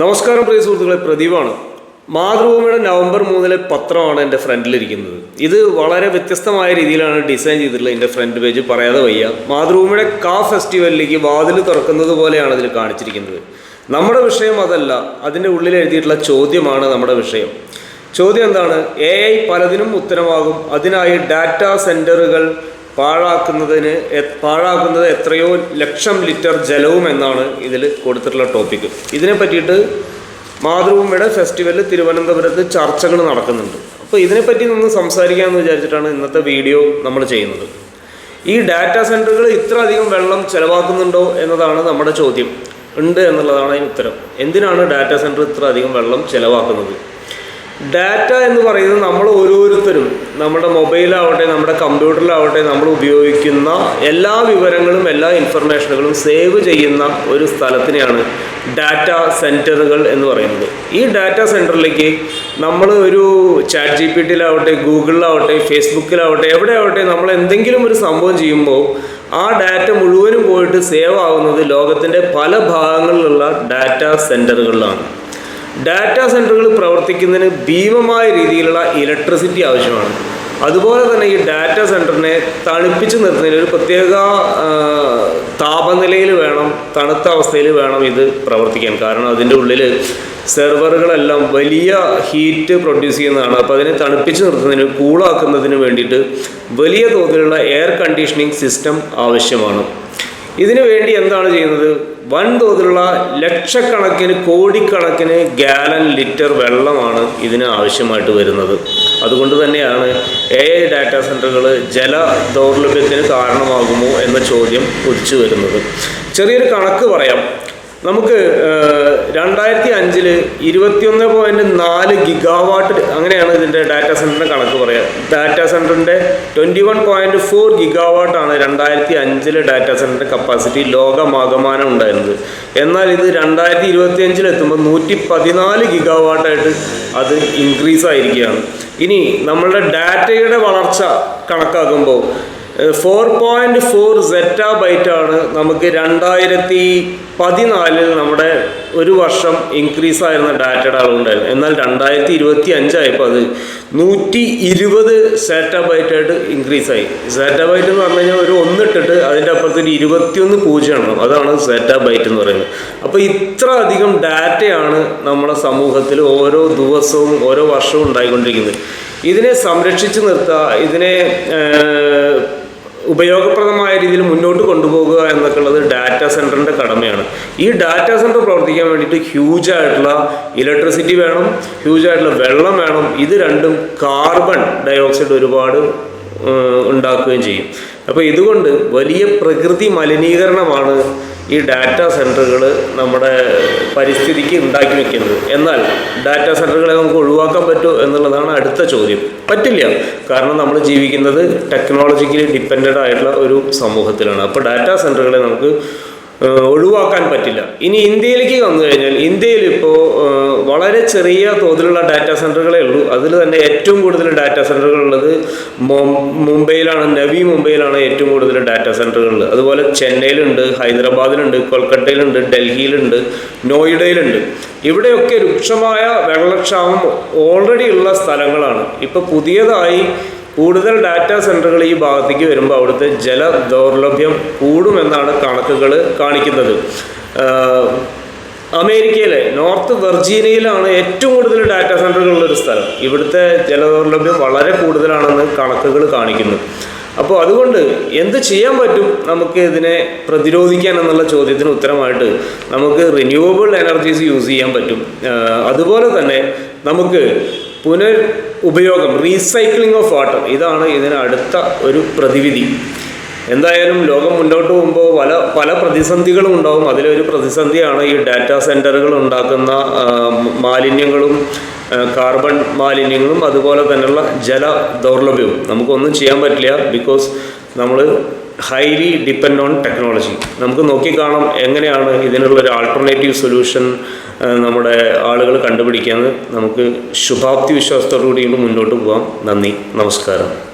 നമസ്കാരം പ്രിയ സുഹൃത്തുക്കളെ പ്രദീപാണ്. മാതൃഭൂമിയുടെ നവംബർ മൂന്നിലെ പത്രമാണ് എന്റെ ഫ്രണ്ടിലിരിക്കുന്നത്. ഇത് വളരെ വ്യത്യസ്തമായ രീതിയിലാണ് ഡിസൈൻ ചെയ്തിട്ടുള്ളത് എന്റെ ഫ്രണ്ട് പേജ് പറയാതെ വയ്യ. മാതൃഭൂമിയുടെ കാ ഫെസ്റ്റിവലിലേക്ക് വാതിൽ തുറക്കുന്നത് പോലെയാണ് ഇതിൽ കാണിച്ചിരിക്കുന്നത്. നമ്മുടെ വിഷയം അതല്ല അതിന്റെ ഉള്ളിൽ എഴുതിയിട്ടുള്ള ചോദ്യമാണ് നമ്മുടെ വിഷയം. ചോദ്യം എന്താണ്? എ ഐ പലതിനും ഉത്തരമാകും. അതിനായി ഡാറ്റാ സെന്ററുകൾ പാഴാക്കുന്നതിന് പാഴാക്കുന്നത് എത്രയോ ലക്ഷം ലിറ്റർ ജലവും എന്നാണ് ഇതിൽ കൊടുത്തിട്ടുള്ള ടോപ്പിക്ക് ഇതിനെ പറ്റിയിട്ട് മാതൃഭൂമിയുടെ ഫെസ്റ്റിവലിൽ തിരുവനന്തപുരത്ത് ചർച്ചകൾ നടക്കുന്നുണ്ട്. അപ്പോൾ ഇതിനെപ്പറ്റി നിന്ന് സംസാരിക്കാമെന്ന് വിചാരിച്ചിട്ടാണ് ഇന്നത്തെ വീഡിയോ നമ്മൾ ചെയ്യുന്നത്. ഈ ഡാറ്റാ സെന്ററുകൾ ഇത്ര അധികം വെള്ളം ചെലവാക്കുന്നുണ്ടോ എന്നതാണ് നമ്മുടെ ചോദ്യം. ഉണ്ട് എന്നുള്ളതാണ് അതിന് ഉത്തരം. എന്തിനാണ് ഡാറ്റാ സെന്റർ ഇത്ര അധികം വെള്ളം ചെലവാക്കുന്നത്? ഡാറ്റ എന്ന് പറയുന്നത് നമ്മൾ ഓരോരുത്തരും നമ്മുടെ മൊബൈലാവട്ടെ നമ്മുടെ കമ്പ്യൂട്ടറിലാവട്ടെ നമ്മൾ ഉപയോഗിക്കുന്ന എല്ലാ വിവരങ്ങളും എല്ലാ ഇൻഫർമേഷനുകളും സേവ് ചെയ്യുന്ന ഒരു സ്ഥലത്തിനെയാണ് ഡാറ്റ സെന്ററുകൾ എന്ന് പറയുന്നത്. ഈ ഡാറ്റ സെന്ററിലേക്ക് നമ്മൾ ഒരു ചാറ്റ് ജി പി ടിയിലാവട്ടെ ഗൂഗിളിലാവട്ടെ ഫേസ്ബുക്കിലാവട്ടെ എവിടെ ആവട്ടെ നമ്മൾ എന്തെങ്കിലും ഒരു സംഭവം ചെയ്യുമ്പോൾ ആ ഡാറ്റ മുഴുവനും പോയിട്ട് സേവ് ആവുന്നത് ലോകത്തിന്റെ പല ഭാഗങ്ങളിലുള്ള ഡാറ്റ സെന്ററുകളിലാണ് ഡാറ്റാ സെന്ററുകൾ പ്രവർത്തിക്കുന്നതിന് ഭീമമായ രീതിയിലുള്ള ഇലക്ട്രിസിറ്റി ആവശ്യമാണ്. അതുപോലെ തന്നെ ഈ ഡാറ്റാ സെന്ററിനെ തണുപ്പിച്ച് നിർത്തുന്നതിന് ഒരു പ്രത്യേക താപനിലയിൽ വേണം തണുത്ത അവസ്ഥയിൽ വേണം ഇത് പ്രവർത്തിക്കാൻ. കാരണം അതിന്റെ ഉള്ളിൽ സെർവറുകളെല്ലാം വലിയ ഹീറ്റ് പ്രൊഡ്യൂസ് ചെയ്യുന്നതാണ്. അപ്പോൾ അതിനെ തണുപ്പിച്ച് നിർത്തുന്നതിന് കൂളാക്കുന്നതിന് വേണ്ടിയിട്ട് വലിയ തോതിലുള്ള എയർ കണ്ടീഷനിങ് സിസ്റ്റം ആവശ്യമാണ്. ഇതിനു വേണ്ടി എന്താണ് ചെയ്യുന്നത്? വൻതോതിലുള്ള ലക്ഷക്കണക്കിന് കോടിക്കണക്കിന് ഗാലൻ ലിറ്റർ വെള്ളമാണ് ഇതിന് ആവശ്യമായിട്ട് വരുന്നത്. അതുകൊണ്ട് തന്നെയാണ് എ ഐ ഡാറ്റാ സെന്ററുകൾ ജല ദൗർലഭ്യത്തിന് കാരണമാകുമോ എന്ന ചോദ്യം ഉദിച്ചു വരുന്നത്. ചെറിയൊരു കണക്ക് പറയാം. നമുക്ക് അഞ്ചിൽ ഇരുപത്തിയൊന്ന് പോയിന്റ് നാല് ഗിഗാവാട്ട് അങ്ങനെയാണ് ഇതിന്റെ ഡാറ്റാ സെന്ററിന്റെ കണക്ക് പറയാം. ഡാറ്റാ സെന്ററിന്റെ ട്വന്റി വൺ പോയിന്റ് ഫോർ ഗിഗാവാട്ടാണ് രണ്ടായിരത്തി അഞ്ചിൽ ഡാറ്റാ സെന്ററിന്റെ കപ്പാസിറ്റി ലോകമാകമാനം ഉണ്ടായിരുന്നത്. എന്നാൽ ഇത് രണ്ടായിരത്തി ഇരുപത്തി അഞ്ചിൽ എത്തുമ്പോൾ നൂറ്റി പതിനാല് ഗിഗാവാട്ടായിട്ട് അത് ഇൻക്രീസ് ആയിരിക്കുകയാണ്. ഇനി നമ്മളുടെ ഡാറ്റയുടെ വളർച്ച കണക്കാക്കുമ്പോൾ ഫോർ പോയിന്റ് ഫോർ സെറ്റ ബൈറ്റാണ് നമുക്ക് രണ്ടായിരത്തി പതിനാലിൽ നമ്മുടെ ഒരു വർഷം ഇൻക്രീസ് ആയിരുന്ന ഡാറ്റയുടെ അളവുണ്ടായിരുന്നു എന്നാൽ രണ്ടായിരത്തി ഇരുപത്തി അഞ്ചായപ്പോൾ അത് നൂറ്റി ഇരുപത് സെറ്റ ബൈറ്റായിട്ട് ഇൻക്രീസ് ആയി. സെറ്റ ബൈറ്റ് എന്ന് പറഞ്ഞു കഴിഞ്ഞാൽ ഒരു ഒന്നിട്ടിട്ട് അതിന്റെ അപ്പുറത്ത് ഒരു ഇരുപത്തിയൊന്ന് പൂജ്യമാണ് അതാണ് സെറ്റ ബൈറ്റ് എന്ന് പറയുന്നത്. അപ്പോൾ ഇത്ര അധികം ഡാറ്റയാണ് നമ്മുടെ സമൂഹത്തിൽ ഓരോ ദിവസവും ഓരോ വർഷവും ഉണ്ടായിക്കൊണ്ടിരിക്കുന്നത്. ഇതിനെ സംരക്ഷിച്ചു നിർത്തുക ഇതിനെ ഉപയോഗപ്രദമായ രീതിയിൽ മുന്നോട്ട് കൊണ്ടുപോകുക എന്നൊക്കെ ഉള്ളത് ഡാറ്റാ സെന്ററിന്റെ കടമയാണ്. ഈ ഡാറ്റാ സെന്റർ പ്രവർത്തിക്കാൻ വേണ്ടിയിട്ട് ഹ്യൂജ് ആയിട്ടുള്ള ഇലക്ട്രിസിറ്റി വേണം ഹ്യൂജ് ആയിട്ടുള്ള വെള്ളം വേണം. ഇത് രണ്ടും കാർബൺ ഡയോക്സൈഡ് ഒരുപാട് ഉണ്ടാക്കുകയും ചെയ്യും. അപ്പോൾ ഇതുകൊണ്ട് വലിയ പ്രകൃതി മലിനീകരണമാണ് ഈ ഡാറ്റാ സെന്ററുകൾ നമ്മുടെ പരിസ്ഥിതിക്ക് ഉണ്ടാക്കി വെക്കുന്നത്. എന്നാൽ ഡാറ്റാ സെന്ററുകളെ നമുക്ക് ഒഴിവാക്കാൻ പറ്റുമോ എന്നുള്ളതാണ് അടുത്ത ചോദ്യം. പറ്റില്ല. കാരണം നമ്മൾ ജീവിക്കുന്നത് ടെക്നോളജിക്കലി ഡിപ്പെൻഡഡ് ആയിട്ടുള്ള ഒരു സമൂഹത്തിലാണ്. അപ്പോൾ ഡാറ്റാ സെന്ററുകളെ നമുക്ക് ഒഴിവാക്കാൻ പറ്റില്ല. ഇനി ഇന്ത്യയിലേക്ക് വന്നു കഴിഞ്ഞാൽ ഇന്ത്യയിൽ ഇപ്പോൾ വളരെ ചെറിയ തോതിലുള്ള ഡാറ്റാ സെന്ററുകളേ ഉള്ളൂ. അതിൽ തന്നെ ഏറ്റവും കൂടുതൽ ഡാറ്റാ സെന്ററുകൾ ഉള്ളത് മുംബൈയിലാണ്. നവി മുംബൈയിലാണ് ഏറ്റവും കൂടുതൽ ഡാറ്റാ സെന്ററുകൾ ഉള്ളത്. അതുപോലെ ചെന്നൈയിലുണ്ട് ഹൈദരാബാദിലുണ്ട് കൊൽക്കട്ടയിലുണ്ട് ഡൽഹിയിലുണ്ട് നോയിഡയിലുണ്ട്. ഇവിടെയൊക്കെ രൂക്ഷമായ വെള്ളക്ഷാമം ഓൾറെഡി ഉള്ള സ്ഥലങ്ങളാണ്. ഇപ്പോൾ പുതിയതായി കൂടുതൽ ഡാറ്റാ സെന്ററുകൾ ഈ ഭാഗത്തേക്ക് വരുമ്പോൾ അവിടുത്തെ ജല ദൗർലഭ്യം കൂടുമെന്നാണ് കണക്കുകൾ കാണിക്കുന്നത്. അമേരിക്കയിലെ നോർത്ത് വെർജീനിയയിലാണ് ഏറ്റവും കൂടുതൽ ഡാറ്റാ സെന്ററുകളുള്ള ഒരു സ്ഥലം. ഇവിടുത്തെ ജലദൗർലഭ്യം വളരെ കൂടുതലാണെന്ന് കണക്കുകൾ കാണിക്കുന്നു. അപ്പോൾ അതുകൊണ്ട് എന്ത് ചെയ്യാൻ പറ്റും നമുക്ക് ഇതിനെ പ്രതിരോധിക്കാൻ എന്നുള്ള ചോദ്യത്തിന് ഉത്തരമായിട്ട് നമുക്ക് റിന്യൂവബിൾ എനർജീസ് യൂസ് ചെയ്യാൻ പറ്റും. അതുപോലെ തന്നെ നമുക്ക് പുനർ ഉപയോഗം റീസൈക്ലിംഗ് ഓഫ് വാട്ടർ ഇതാണ് ഇതിന് അടുത്ത ഒരു പ്രതിവിധി. എന്തായാലും ലോകം മുന്നോട്ട് പോകുമ്പോൾ പല പല പ്രതിസന്ധികളും ഉണ്ടാവും. അതിലൊരു പ്രതിസന്ധിയാണ് ഈ ഡാറ്റാ സെന്ററുകൾ ഉണ്ടാക്കുന്ന മാലിന്യങ്ങളും കാർബൺ മാലിന്യങ്ങളും അതുപോലെ തന്നെയുള്ള ജല ദൗർലഭ്യവും. നമുക്കൊന്നും ചെയ്യാൻ പറ്റില്ല ബിക്കോസ് നമ്മൾ ഹൈലി ഡിപ്പെൻഡ് ഓൺ ടെക്നോളജി നമുക്ക് നോക്കിക്കാണാം എങ്ങനെയാണ് ഇതിനുള്ള ഒരു ആൾട്ടർനേറ്റീവ് സൊല്യൂഷൻ നമ്മുടെ ആളുകൾ കണ്ടുപിടിക്കാമെന്ന് നമുക്ക് ശുഭാപ്തി വിശ്വാസത്തോടു കൂടി മുന്നോട്ട് പോകാം നന്ദി. നമസ്കാരം.